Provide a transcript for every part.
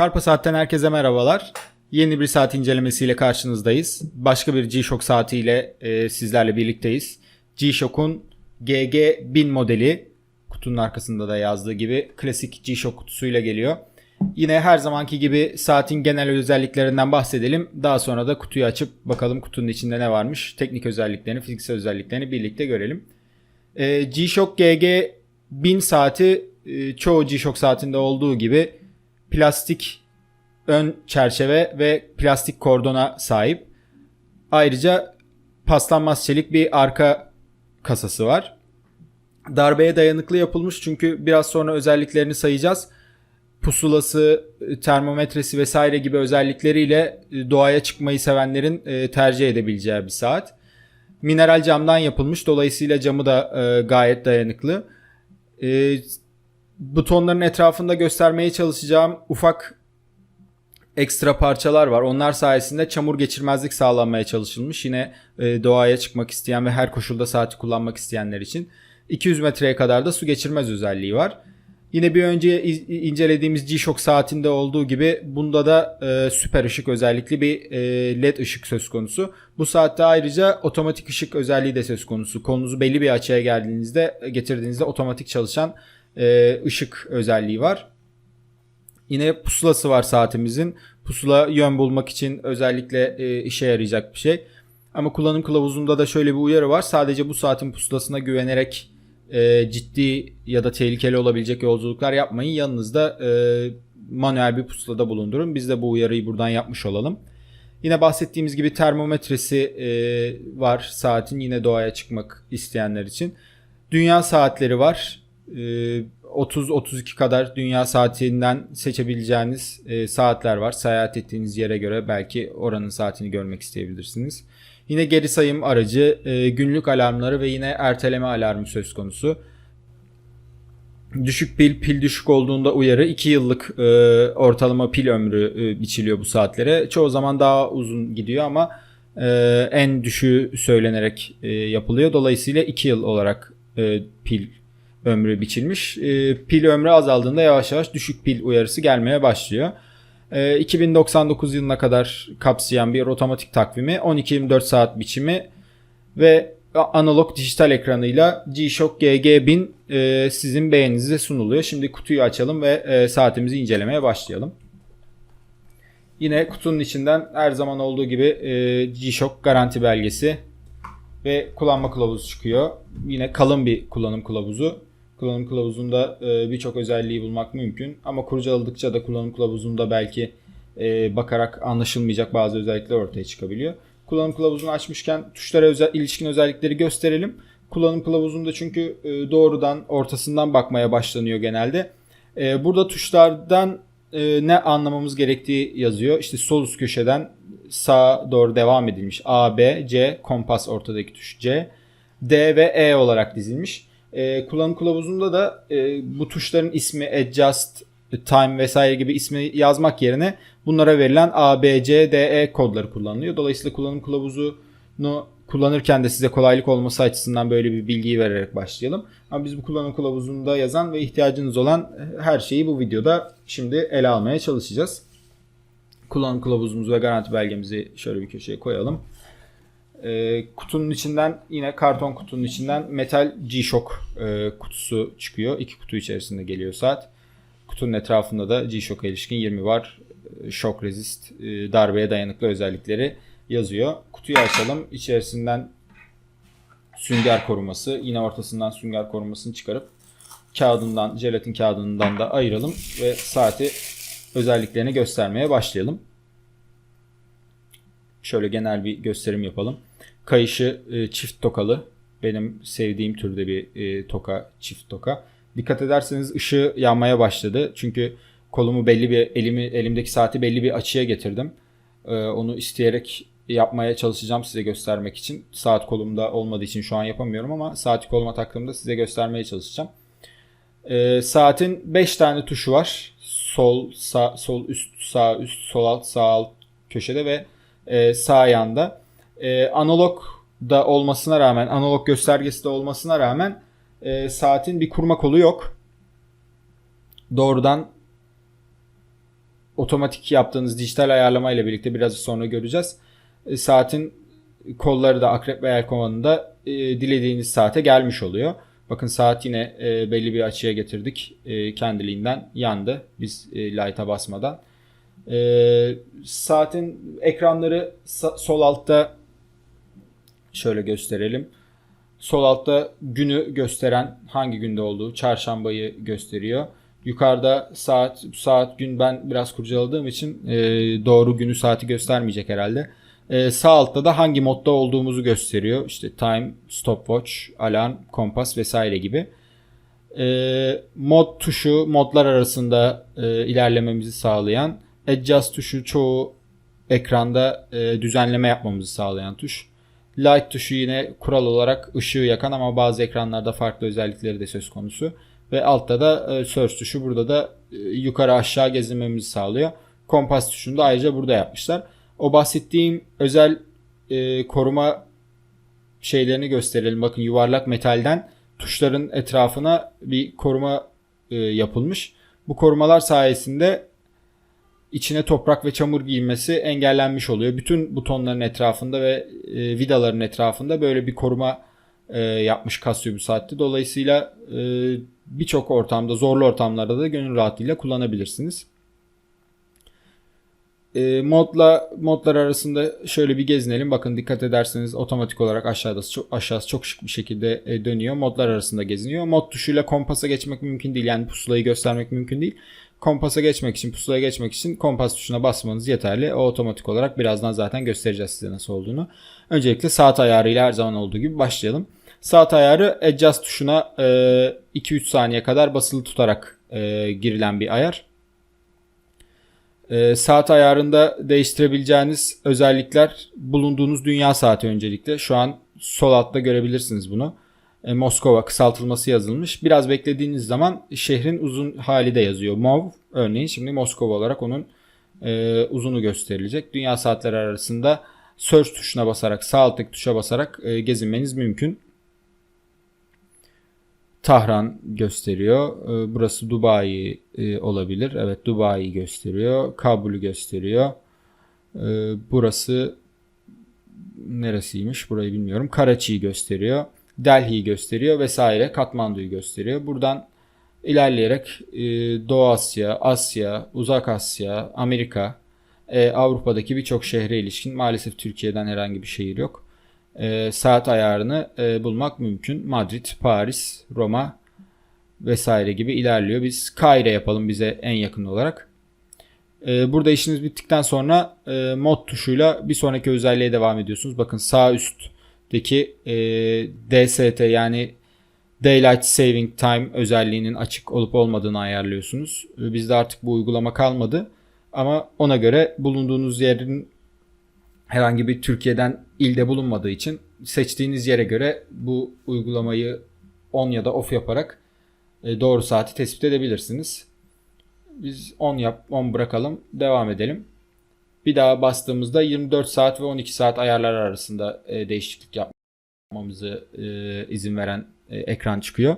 Karpa Saat'ten herkese merhabalar. Yeni bir saat incelemesiyle karşınızdayız. Başka bir G-Shock saatiyle e, sizlerle birlikteyiz. G-Shock'un GG1000 modeli kutunun arkasında da yazdığı gibi klasik G-Shock kutusuyla geliyor. Yine her zamanki gibi saatin genel özelliklerinden bahsedelim. Daha sonra da kutuyu açıp bakalım kutunun içinde ne varmış. Teknik özelliklerini, fiziksel özelliklerini birlikte görelim. E, G-Shock GG 1000 saati e, çoğu G-Shock saatinde olduğu gibi plastik ön çerçeve ve plastik kordona sahip. Ayrıca paslanmaz çelik bir arka kasası var. Darbeye dayanıklı yapılmış çünkü biraz sonra özelliklerini sayacağız. Pusulası, termometresi vesaire gibi özellikleriyle e, doğaya çıkmayı sevenlerin e, tercih edebileceği bir saat. Mineral camdan yapılmış dolayısıyla camı da e, gayet dayanıklı. E, butonların etrafında göstermeye çalışacağım ufak ekstra parçalar var. Onlar sayesinde çamur geçirmezlik sağlanmaya çalışılmış. Yine e, doğaya çıkmak isteyen ve her koşulda saati kullanmak isteyenler için. 200 metreye kadar da su geçirmez özelliği var. Yine bir önce incelediğimiz G-Shock saatinde olduğu gibi bunda da e, süper ışık özellikli bir e, led ışık söz konusu. Bu saatte ayrıca otomatik ışık özelliği de söz konusu. Kolunuzu belli bir açıya geldiğinizde getirdiğinizde otomatik çalışan e, ışık özelliği var. Yine pusulası var saatimizin. Pusula yön bulmak için özellikle e, işe yarayacak bir şey. Ama kullanım kılavuzunda da şöyle bir uyarı var. Sadece bu saatin pusulasına güvenerek e, ciddi ya da tehlikeli olabilecek yolculuklar yapmayın. Yanınızda e, manuel bir pusulada bulundurun. Biz de bu uyarıyı buradan yapmış olalım. Yine bahsettiğimiz gibi termometresi var saatin yine doğaya çıkmak isteyenler için. Dünya saatleri var. E, 30-32 kadar dünya saatinden seçebileceğiniz e, saatler var. Seyahat ettiğiniz yere göre belki oranın saatini görmek isteyebilirsiniz. Yine geri sayım aracı, e, günlük alarmları ve yine erteleme alarmı söz konusu. Düşük pil, pil düşük olduğunda uyarı 2 yıllık e, ortalama pil ömrü biçiliyor bu saatlere. Çoğu zaman daha uzun gidiyor ama en düşüğü söylenerek yapılıyor. Dolayısıyla 2 yıl olarak pil ömrü biçilmiş. E, pil ömrü azaldığında yavaş yavaş düşük pil uyarısı gelmeye başlıyor. E, 2099 yılına kadar kapsayan bir otomatik takvimi, 12-24 saat biçimi ve analog dijital ekranıyla G-Shock GG1000 e, sizin beğeninize sunuluyor. Şimdi kutuyu açalım ve e, saatimizi incelemeye başlayalım. Yine kutunun içinden her zaman olduğu gibi e, G-Shock garanti belgesi ve kullanma kılavuzu çıkıyor. Yine kalın bir kullanım kılavuzu. Kullanım kılavuzunda e, birçok özelliği bulmak mümkün. Ama kurcaladıkça da kullanım kılavuzunda belki e, bakarak anlaşılmayacak bazı özellikler ortaya çıkabiliyor. Kullanım kılavuzunu açmışken tuşlara özel, ilişkin özellikleri gösterelim. Kullanım kılavuzunda çünkü e, doğrudan ortasından bakmaya başlanıyor genelde. E, burada tuşlardan e, ne anlamamız gerektiği yazıyor. İşte sol üst köşeden sağa doğru devam edilmiş. A, B, C, kompas ortadaki tuş C, D ve E olarak dizilmiş. E, kullanım kılavuzunda da e, bu tuşların ismi adjust, time vesaire gibi ismi yazmak yerine bunlara verilen A, B, C, D, E kodları kullanılıyor. Dolayısıyla kullanım kılavuzunu kullanırken de size kolaylık olması açısından böyle bir bilgiyi vererek başlayalım. Ama biz bu kullanım kılavuzunda yazan ve ihtiyacınız olan her şeyi bu videoda şimdi ele almaya çalışacağız. Kullanım kılavuzumuzu ve garanti belgemizi şöyle bir köşeye koyalım. E, kutunun içinden yine karton kutunun içinden metal G-Shock e, kutusu çıkıyor. İki kutu içerisinde geliyor saat. Kutunun etrafında da G-Shock'a ilişkin 20 var. E, shock resist, e, darbeye dayanıklı özellikleri yazıyor. Kutuyu açalım. İçerisinden sünger koruması, yine ortasından sünger korumasını çıkarıp kağıdından, jelatin kağıdından da ayıralım ve saati özelliklerini göstermeye başlayalım. Şöyle genel bir gösterim yapalım. Kayışı e, çift tokalı. Benim sevdiğim türde bir e, toka, çift toka. Dikkat ederseniz ışığı yanmaya başladı. Çünkü kolumu belli bir elimi elimdeki saati belli bir açıya getirdim. E, onu isteyerek yapmaya çalışacağım size göstermek için. Saat kolumda olmadığı için şu an yapamıyorum ama saati koluma taktığımda size göstermeye çalışacağım. E, saatin 5 tane tuşu var. Sol, sağ, sol üst, sağ üst, sol alt, sağ alt köşede ve e, sağ yanda. E, analog da olmasına rağmen, analog göstergesi de olmasına rağmen e, saatin bir kurma kolu yok. Doğrudan otomatik yaptığınız dijital ayarlama ile birlikte biraz sonra göreceğiz. E, saatin kolları da akrep ve yelkovanında e, dilediğiniz saate gelmiş oluyor. Bakın saat yine e, belli bir açıya getirdik. E, kendiliğinden yandı biz e, light'a basmadan. E, saatin ekranları sa- sol altta şöyle gösterelim. Sol altta günü gösteren hangi günde olduğu çarşambayı gösteriyor. Yukarıda saat saat gün ben biraz kurcaladığım için e, doğru günü saati göstermeyecek herhalde. E, sağ altta da hangi modda olduğumuzu gösteriyor. İşte time, stopwatch, alarm, kompas vesaire gibi. E, mod tuşu modlar arasında e, ilerlememizi sağlayan. Adjust tuşu çoğu ekranda e, düzenleme yapmamızı sağlayan tuş. Light tuşu yine kural olarak ışığı yakan ama bazı ekranlarda farklı özellikleri de söz konusu. Ve altta da e, search tuşu burada da e, yukarı aşağı gezinmemizi sağlıyor. Kompas tuşunu da ayrıca burada yapmışlar. O bahsettiğim özel e, koruma şeylerini gösterelim. Bakın yuvarlak metalden tuşların etrafına bir koruma e, yapılmış. Bu korumalar sayesinde içine toprak ve çamur giyilmesi engellenmiş oluyor. Bütün butonların etrafında ve e, vidaların etrafında böyle bir koruma e, yapmış bu saatte. Dolayısıyla e, birçok ortamda, zorlu ortamlarda da gönül rahatlığıyla kullanabilirsiniz. E, modla modlar arasında şöyle bir gezinelim. Bakın dikkat ederseniz otomatik olarak aşağıda çok aşağısı çok şık bir şekilde e, dönüyor. Modlar arasında geziniyor. Mod tuşuyla kompasa geçmek mümkün değil. Yani pusulayı göstermek mümkün değil. Kompasa geçmek için, pusulaya geçmek için kompas tuşuna basmanız yeterli. O otomatik olarak birazdan zaten göstereceğiz size nasıl olduğunu. Öncelikle saat ayarıyla her zaman olduğu gibi başlayalım. Saat ayarı adjust tuşuna e, 2-3 saniye kadar basılı tutarak e, girilen bir ayar. E, saat ayarında değiştirebileceğiniz özellikler bulunduğunuz dünya saati öncelikle. Şu an sol altta görebilirsiniz bunu. E, Moskova kısaltılması yazılmış. Biraz beklediğiniz zaman şehrin uzun hali de yazıyor. MOV örneğin şimdi Moskova olarak onun e, uzunu gösterilecek. Dünya saatleri arasında search tuşuna basarak sağ alttaki tuşa basarak e, gezinmeniz mümkün. Tahran gösteriyor. E, burası Dubai e, olabilir. Evet Dubai gösteriyor. Kabul'ü gösteriyor. E, burası neresiymiş? Burayı bilmiyorum. Karachi'yi gösteriyor. Delhi'yi gösteriyor vesaire. Katmandu'yu gösteriyor. Buradan ilerleyerek e, Doğu Asya, Asya, Uzak Asya, Amerika, e, Avrupa'daki birçok şehre ilişkin maalesef Türkiye'den herhangi bir şehir yok. E, saat ayarını e, bulmak mümkün. Madrid, Paris, Roma vesaire gibi ilerliyor. Biz Kahire yapalım bize en yakın olarak. E, burada işiniz bittikten sonra e, mod tuşuyla bir sonraki özelliğe devam ediyorsunuz. Bakın sağ üstteki e, DST yani Daylight Saving Time özelliğinin açık olup olmadığını ayarlıyorsunuz. E, Bizde artık bu uygulama kalmadı. Ama ona göre bulunduğunuz yerin herhangi bir Türkiye'den ilde bulunmadığı için seçtiğiniz yere göre bu uygulamayı on ya da off yaparak e, doğru saati tespit edebilirsiniz. Biz 10 yap 10 bırakalım. Devam edelim. Bir daha bastığımızda 24 saat ve 12 saat ayarlar arasında e, değişiklik yapmamızı e, izin veren e, ekran çıkıyor.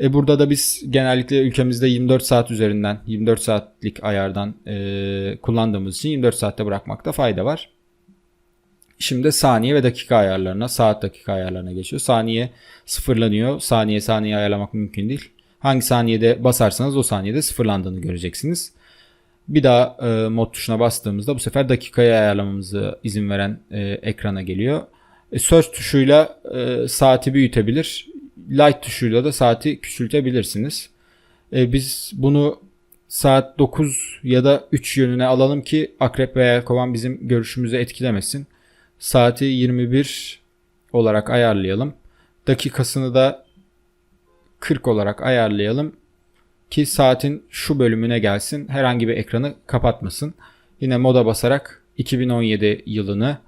E, burada da biz genellikle ülkemizde 24 saat üzerinden 24 saatlik ayardan e, kullandığımız için 24 saatte bırakmakta fayda var. Şimdi saniye ve dakika ayarlarına, saat dakika ayarlarına geçiyor. Saniye sıfırlanıyor. Saniye saniye ayarlamak mümkün değil. Hangi saniyede basarsanız o saniyede sıfırlandığını göreceksiniz. Bir daha e, mod tuşuna bastığımızda bu sefer dakikayı ayarlamamızı izin veren e, ekrana geliyor. E, search tuşuyla e, saati büyütebilir. Light tuşuyla da saati küçültebilirsiniz. E, biz bunu saat 9 ya da 3 yönüne alalım ki akrep veya kovan bizim görüşümüzü etkilemesin. Saati 21 olarak ayarlayalım. Dakikasını da 40 olarak ayarlayalım ki saatin şu bölümüne gelsin. Herhangi bir ekranı kapatmasın. Yine moda basarak 2017 yılını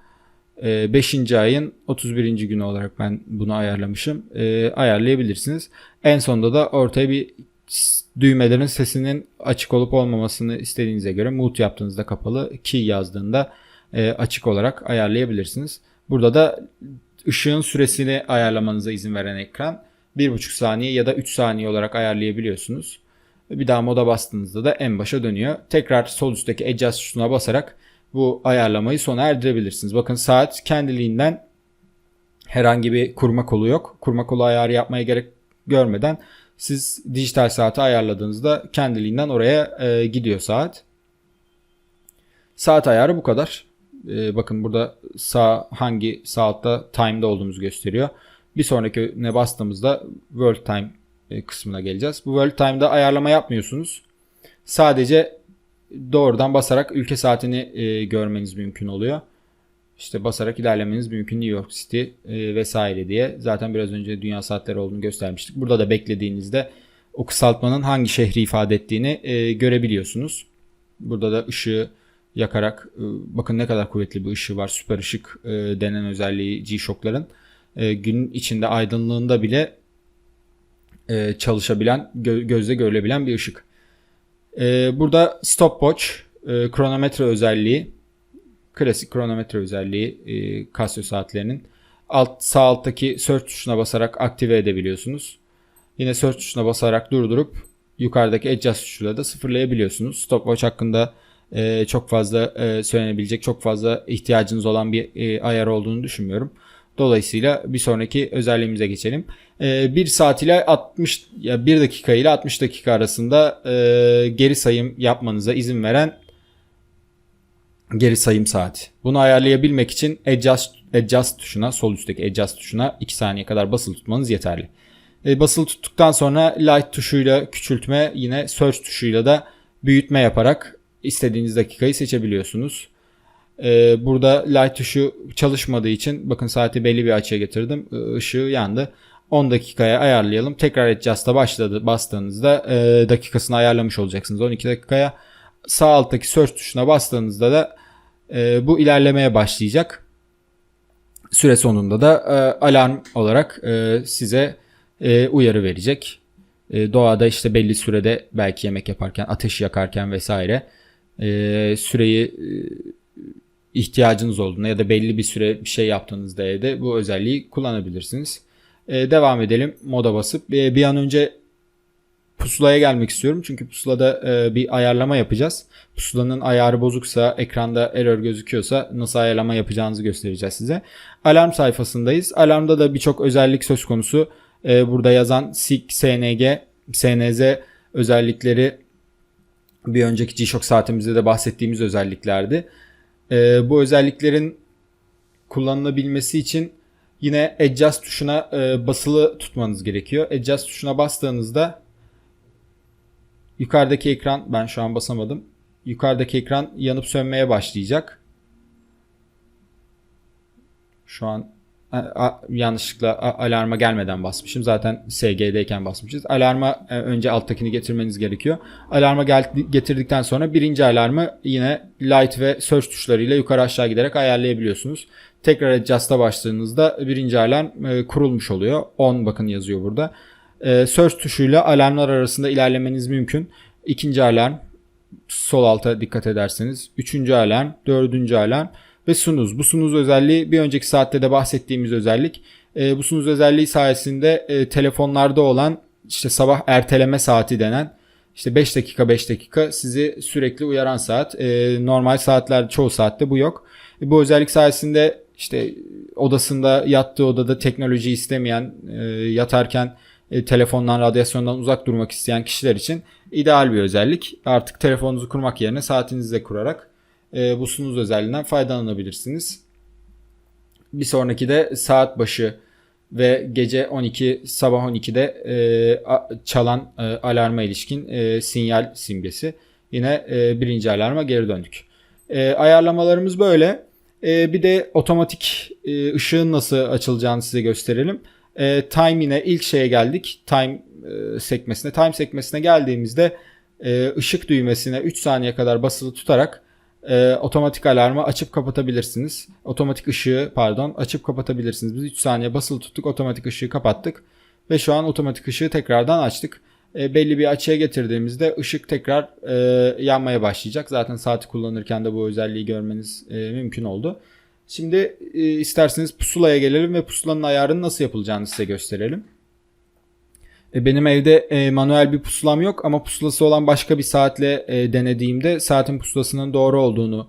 5. ayın 31. günü olarak ben bunu ayarlamışım. E, ayarlayabilirsiniz. En sonunda da ortaya bir düğmelerin sesinin açık olup olmamasını istediğinize göre mute yaptığınızda kapalı, key yazdığında e, açık olarak ayarlayabilirsiniz. Burada da ışığın süresini ayarlamanıza izin veren ekran 1,5 saniye ya da 3 saniye olarak ayarlayabiliyorsunuz. Bir daha moda bastığınızda da en başa dönüyor. Tekrar sol üstteki adjust tuşuna basarak bu ayarlamayı sona erdirebilirsiniz. Bakın saat kendiliğinden herhangi bir kurma kolu yok. Kurma kolu ayarı yapmaya gerek görmeden siz dijital saati ayarladığınızda kendiliğinden oraya e, gidiyor saat. Saat ayarı bu kadar. E, bakın burada sağ hangi saatte time'da olduğumuzu gösteriyor. Bir sonrakine bastığımızda world time kısmına geleceğiz. Bu world time'da ayarlama yapmıyorsunuz. Sadece doğrudan basarak ülke saatini e, görmeniz mümkün oluyor. İşte basarak ilerlemeniz mümkün New York City e, vesaire diye. Zaten biraz önce dünya saatleri olduğunu göstermiştik. Burada da beklediğinizde o kısaltmanın hangi şehri ifade ettiğini e, görebiliyorsunuz. Burada da ışığı yakarak e, bakın ne kadar kuvvetli bir ışığı var. Süper ışık e, denen özelliği G-Shock'ların. E, günün içinde aydınlığında bile e, çalışabilen, gö- gözle görülebilen bir ışık. E, burada stopwatch, e, kronometre özelliği, klasik kronometre özelliği e, Casio saatlerinin. Alt sağ alttaki search tuşuna basarak aktive edebiliyorsunuz. Yine search tuşuna basarak durdurup yukarıdaki adjust tuşuyla da sıfırlayabiliyorsunuz. Stopwatch hakkında e, çok fazla e, söylenebilecek, çok fazla ihtiyacınız olan bir e, ayar olduğunu düşünmüyorum. Dolayısıyla bir sonraki özelliğimize geçelim. E, 1 saat ile 60 ya 1 dakika ile 60 dakika arasında e, geri sayım yapmanıza izin veren geri sayım saati. Bunu ayarlayabilmek için adjust, adjust tuşuna, sol üstteki adjust tuşuna 2 saniye kadar basılı tutmanız yeterli. E, basılı tuttuktan sonra light tuşuyla küçültme, yine search tuşuyla da büyütme yaparak istediğiniz dakikayı seçebiliyorsunuz. E, burada light tuşu çalışmadığı için bakın saati belli bir açıya getirdim. I- Işığı yandı. 10 dakikaya ayarlayalım. Tekrar adjust'a başladı bastığınızda e, dakikasını ayarlamış olacaksınız 12 dakikaya. Sağ alttaki search tuşuna bastığınızda da e, bu ilerlemeye başlayacak. Süre sonunda da e, alarm olarak e, size e, uyarı verecek. E, doğada işte belli sürede belki yemek yaparken, ateş yakarken vesaire e, süreyi e, ihtiyacınız olduğunda ya da belli bir süre bir şey yaptığınızda evde bu özelliği kullanabilirsiniz. E, devam edelim moda basıp e, bir an önce pusulaya gelmek istiyorum. Çünkü pusulada e, bir ayarlama yapacağız. Pusulanın ayarı bozuksa, ekranda error gözüküyorsa nasıl ayarlama yapacağınızı göstereceğiz size. Alarm sayfasındayız. Alarmda da birçok özellik söz konusu. E, burada yazan SIG, SNG, SNZ özellikleri bir önceki G-Shock saatimizde de bahsettiğimiz özelliklerdi. E, bu özelliklerin kullanılabilmesi için yine adjust tuşuna e, basılı tutmanız gerekiyor. Adjust tuşuna bastığınızda yukarıdaki ekran ben şu an basamadım. Yukarıdaki ekran yanıp sönmeye başlayacak. Şu an yanlışlıkla alarma gelmeden basmışım. Zaten SG'deyken basmışız. Alarma e, önce alttakini getirmeniz gerekiyor. Alarma gel- getirdikten sonra birinci alarmı yine light ve search tuşlarıyla yukarı aşağı giderek ayarlayabiliyorsunuz. Tekrar adjust'a başladığınızda birinci alarm e, kurulmuş oluyor. 10 bakın yazıyor burada. E, search tuşuyla alarmlar arasında ilerlemeniz mümkün. İkinci alarm sol alta dikkat ederseniz. Üçüncü alarm, dördüncü alarm ve sunuz. Bu sunuz özelliği bir önceki saatte de bahsettiğimiz özellik. E, bu sunuz özelliği sayesinde e, telefonlarda olan işte sabah erteleme saati denen işte 5 dakika 5 dakika sizi sürekli uyaran saat. E, normal saatlerde çoğu saatte bu yok. E, bu özellik sayesinde işte odasında yattığı odada teknoloji istemeyen e, yatarken e, telefondan radyasyondan uzak durmak isteyen kişiler için ideal bir özellik. Artık telefonunuzu kurmak yerine saatinizde kurarak e, bu sunuz özelliğinden faydalanabilirsiniz. Bir sonraki de saat başı ve gece 12 sabah 12'de e, çalan e, alarma ilişkin e, sinyal simgesi. Yine e, birinci alarma geri döndük. E, ayarlamalarımız böyle. E, bir de otomatik e, ışığın nasıl açılacağını size gösterelim. E, time'ine ilk şeye geldik. Time e, sekmesine. Time sekmesine geldiğimizde e, ışık düğmesine 3 saniye kadar basılı tutarak e, otomatik alarmı açıp kapatabilirsiniz. Otomatik ışığı pardon açıp kapatabilirsiniz. Biz 3 saniye basılı tuttuk otomatik ışığı kapattık. Ve şu an otomatik ışığı tekrardan açtık. E, belli bir açıya getirdiğimizde ışık tekrar e, yanmaya başlayacak. Zaten saati kullanırken de bu özelliği görmeniz e, mümkün oldu. Şimdi e, isterseniz pusulaya gelelim ve pusulanın ayarının nasıl yapılacağını size gösterelim. E, benim evde e, manuel bir pusulam yok ama pusulası olan başka bir saatle e, denediğimde saatin pusulasının doğru olduğunu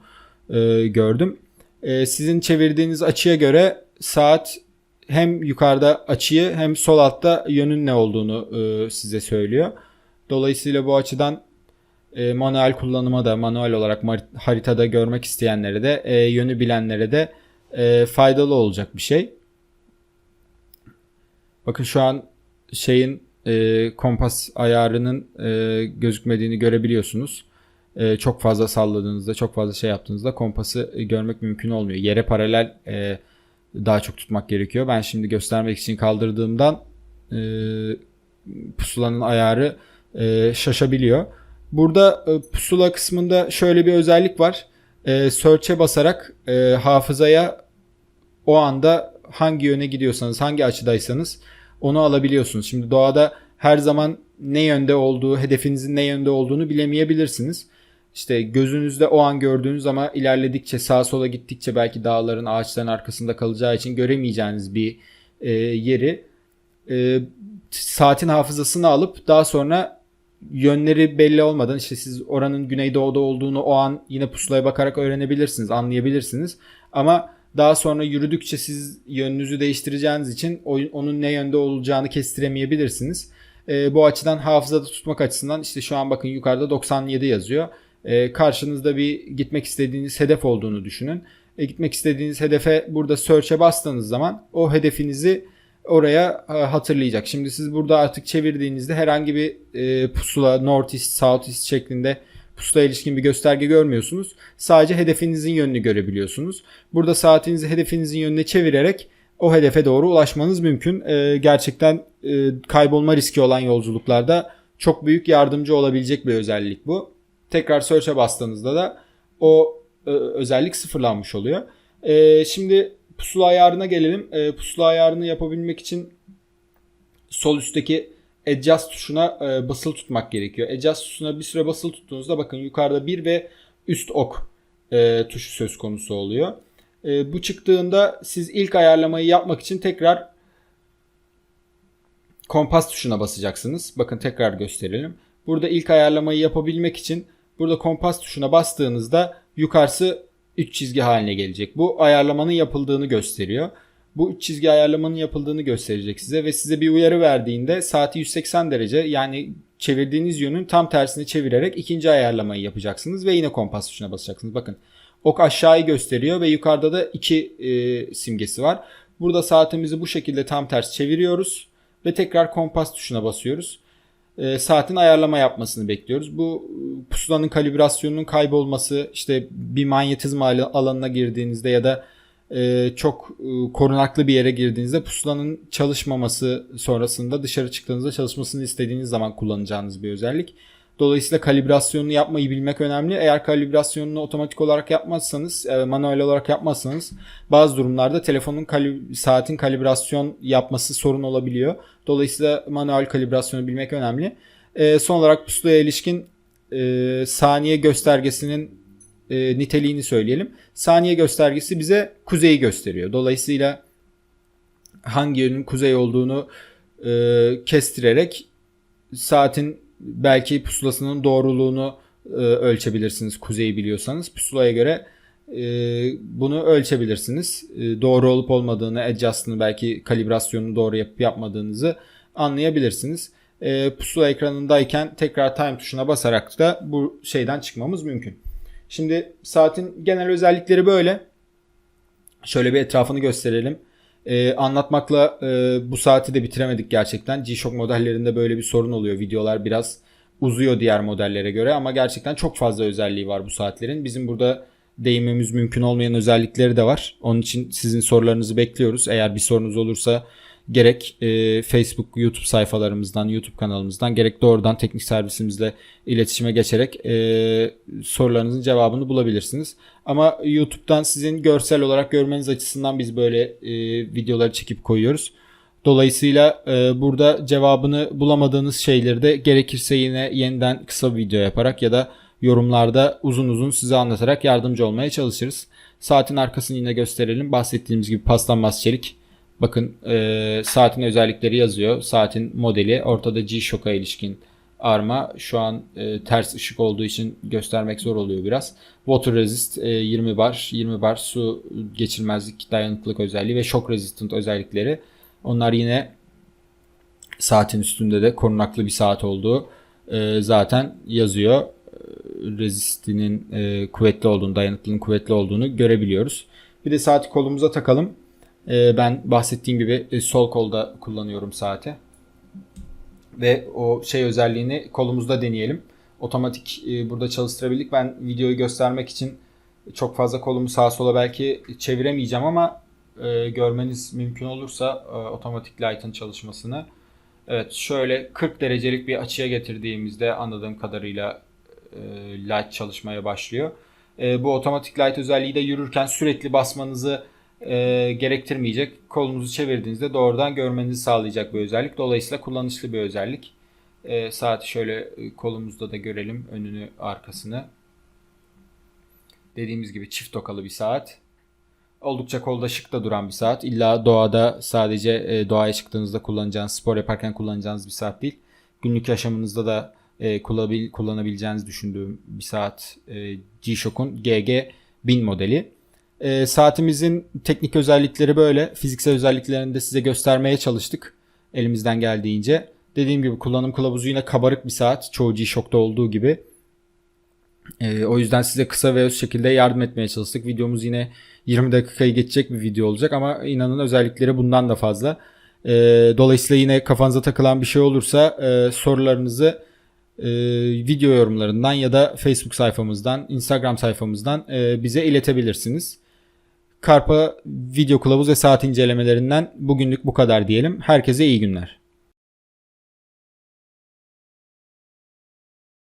gördüm. Sizin çevirdiğiniz açıya göre saat hem yukarıda açıyı hem sol altta yönün ne olduğunu size söylüyor. Dolayısıyla bu açıdan manuel kullanıma da manuel olarak haritada görmek isteyenlere de yönü bilenlere de faydalı olacak bir şey. Bakın şu an şeyin e, kompas ayarının e, gözükmediğini görebiliyorsunuz. E, çok fazla salladığınızda, çok fazla şey yaptığınızda kompası görmek mümkün olmuyor. Yere paralel e, daha çok tutmak gerekiyor. Ben şimdi göstermek için kaldırdığımdan e, pusulanın ayarı e, şaşabiliyor. Burada e, pusula kısmında şöyle bir özellik var. E, search'e basarak e, hafızaya o anda hangi yöne gidiyorsanız, hangi açıdaysanız onu alabiliyorsunuz. Şimdi doğada her zaman ne yönde olduğu, hedefinizin ne yönde olduğunu bilemeyebilirsiniz. İşte gözünüzde o an gördüğünüz ama ilerledikçe sağa sola gittikçe belki dağların, ağaçların arkasında kalacağı için göremeyeceğiniz bir e, yeri e, saatin hafızasını alıp daha sonra yönleri belli olmadan işte siz oranın güneydoğuda olduğunu o an yine pusulaya bakarak öğrenebilirsiniz, anlayabilirsiniz. Ama daha sonra yürüdükçe siz yönünüzü değiştireceğiniz için onun ne yönde olacağını kestiremeyebilirsiniz. E, bu açıdan hafızada tutmak açısından işte şu an bakın yukarıda 97 yazıyor. E, karşınızda bir gitmek istediğiniz hedef olduğunu düşünün. E, gitmek istediğiniz hedefe burada search'e bastığınız zaman o hedefinizi oraya e, hatırlayacak. Şimdi siz burada artık çevirdiğinizde herhangi bir e, pusula north east, south east şeklinde pusula ilişkin bir gösterge görmüyorsunuz. Sadece hedefinizin yönünü görebiliyorsunuz. Burada saatinizi hedefinizin yönüne çevirerek o hedefe doğru ulaşmanız mümkün. E, gerçekten e, kaybolma riski olan yolculuklarda çok büyük yardımcı olabilecek bir özellik bu. Tekrar search'e bastığınızda da o e, özellik sıfırlanmış oluyor. E, şimdi pusula ayarına gelelim. E, pusula ayarını yapabilmek için sol üstteki adjust tuşuna e, basılı tutmak gerekiyor. Adjust tuşuna bir süre basılı tuttuğunuzda bakın yukarıda bir ve üst ok e, tuşu söz konusu oluyor. E, bu çıktığında siz ilk ayarlamayı yapmak için tekrar kompas tuşuna basacaksınız. Bakın tekrar gösterelim. Burada ilk ayarlamayı yapabilmek için burada kompas tuşuna bastığınızda yukarısı 3 çizgi haline gelecek. Bu ayarlamanın yapıldığını gösteriyor. Bu 3 çizgi ayarlamanın yapıldığını gösterecek size ve size bir uyarı verdiğinde saati 180 derece yani çevirdiğiniz yönün tam tersini çevirerek ikinci ayarlamayı yapacaksınız ve yine kompas tuşuna basacaksınız. Bakın ok aşağıyı gösteriyor ve yukarıda da 2 e, simgesi var. Burada saatimizi bu şekilde tam ters çeviriyoruz ve tekrar kompas tuşuna basıyoruz. E, saatin ayarlama yapmasını bekliyoruz. Bu pusulanın kalibrasyonunun kaybolması, işte bir manyetizma al- alanına girdiğinizde ya da e, çok e, korunaklı bir yere girdiğinizde pusulanın çalışmaması sonrasında dışarı çıktığınızda çalışmasını istediğiniz zaman kullanacağınız bir özellik. Dolayısıyla kalibrasyonunu yapmayı bilmek önemli. Eğer kalibrasyonunu otomatik olarak yapmazsanız, e, manuel olarak yapmazsanız bazı durumlarda telefonun kali- saatin kalibrasyon yapması sorun olabiliyor. Dolayısıyla manuel kalibrasyonu bilmek önemli. E, son olarak pusulaya ilişkin e, saniye göstergesinin e, niteliğini söyleyelim. Saniye göstergesi bize kuzeyi gösteriyor. Dolayısıyla hangi yönün kuzey olduğunu e, kestirerek saatin belki pusulasının doğruluğunu e, ölçebilirsiniz kuzeyi biliyorsanız. Pusulaya göre e, bunu ölçebilirsiniz. E, doğru olup olmadığını, adjust'ını belki kalibrasyonunu doğru yapıp yapmadığınızı anlayabilirsiniz. E, pusula ekranındayken tekrar time tuşuna basarak da bu şeyden çıkmamız mümkün. Şimdi saatin genel özellikleri böyle. Şöyle bir etrafını gösterelim. Ee, anlatmakla e, bu saati de bitiremedik gerçekten. G-Shock modellerinde böyle bir sorun oluyor. Videolar biraz uzuyor diğer modellere göre ama gerçekten çok fazla özelliği var bu saatlerin. Bizim burada değinmemiz mümkün olmayan özellikleri de var. Onun için sizin sorularınızı bekliyoruz. Eğer bir sorunuz olursa gerek e, Facebook, YouTube sayfalarımızdan, YouTube kanalımızdan gerek doğrudan teknik servisimizle iletişime geçerek e, sorularınızın cevabını bulabilirsiniz. Ama YouTube'dan sizin görsel olarak görmeniz açısından biz böyle e, videoları çekip koyuyoruz. Dolayısıyla e, burada cevabını bulamadığınız şeyleri de gerekirse yine yeniden kısa bir video yaparak ya da yorumlarda uzun uzun size anlatarak yardımcı olmaya çalışırız. Saatin arkasını yine gösterelim. Bahsettiğimiz gibi paslanmaz çelik Bakın e, saatin özellikleri yazıyor. Saatin modeli ortada G-Shock'a ilişkin arma. Şu an e, ters ışık olduğu için göstermek zor oluyor biraz. Water resist e, 20 bar, 20 bar su geçirmezlik, dayanıklılık özelliği ve shock resistant özellikleri. Onlar yine saatin üstünde de korunaklı bir saat olduğu e, zaten yazıyor. E, Resistinin e, kuvvetli olduğunu, dayanıklılığın kuvvetli olduğunu görebiliyoruz. Bir de saati kolumuza takalım. E, ben bahsettiğim gibi e, sol kolda kullanıyorum saati. Ve o şey özelliğini kolumuzda deneyelim. Otomatik e, burada çalıştırabildik. Ben videoyu göstermek için çok fazla kolumu sağa sola belki çeviremeyeceğim ama e, görmeniz mümkün olursa e, otomatik light'ın çalışmasını. Evet şöyle 40 derecelik bir açıya getirdiğimizde anladığım kadarıyla e, light çalışmaya başlıyor. E, bu otomatik light özelliği de yürürken sürekli basmanızı e, gerektirmeyecek. Kolunuzu çevirdiğinizde doğrudan görmenizi sağlayacak bir özellik. Dolayısıyla kullanışlı bir özellik. E, saati şöyle e, kolumuzda da görelim önünü arkasını. Dediğimiz gibi çift tokalı bir saat. Oldukça kolda şık da duran bir saat. İlla doğada sadece e, doğaya çıktığınızda kullanacağınız, spor yaparken kullanacağınız bir saat değil. Günlük yaşamınızda da e, kullanabil, kullanabileceğinizi düşündüğüm bir saat. E, G-Shock'un GG 1000 modeli. E, saatimizin teknik özellikleri böyle. Fiziksel özelliklerini de size göstermeye çalıştık. Elimizden geldiğince. Dediğim gibi kullanım kılavuzu yine kabarık bir saat. Çoğu G-Shock'ta olduğu gibi. E, o yüzden size kısa ve öz şekilde yardım etmeye çalıştık. Videomuz yine 20 dakikayı geçecek bir video olacak ama inanın özellikleri bundan da fazla. E, dolayısıyla yine kafanıza takılan bir şey olursa e, sorularınızı e, video yorumlarından ya da Facebook sayfamızdan, Instagram sayfamızdan e, bize iletebilirsiniz. Karpa video kılavuz ve saat incelemelerinden bugünlük bu kadar diyelim. Herkese iyi günler.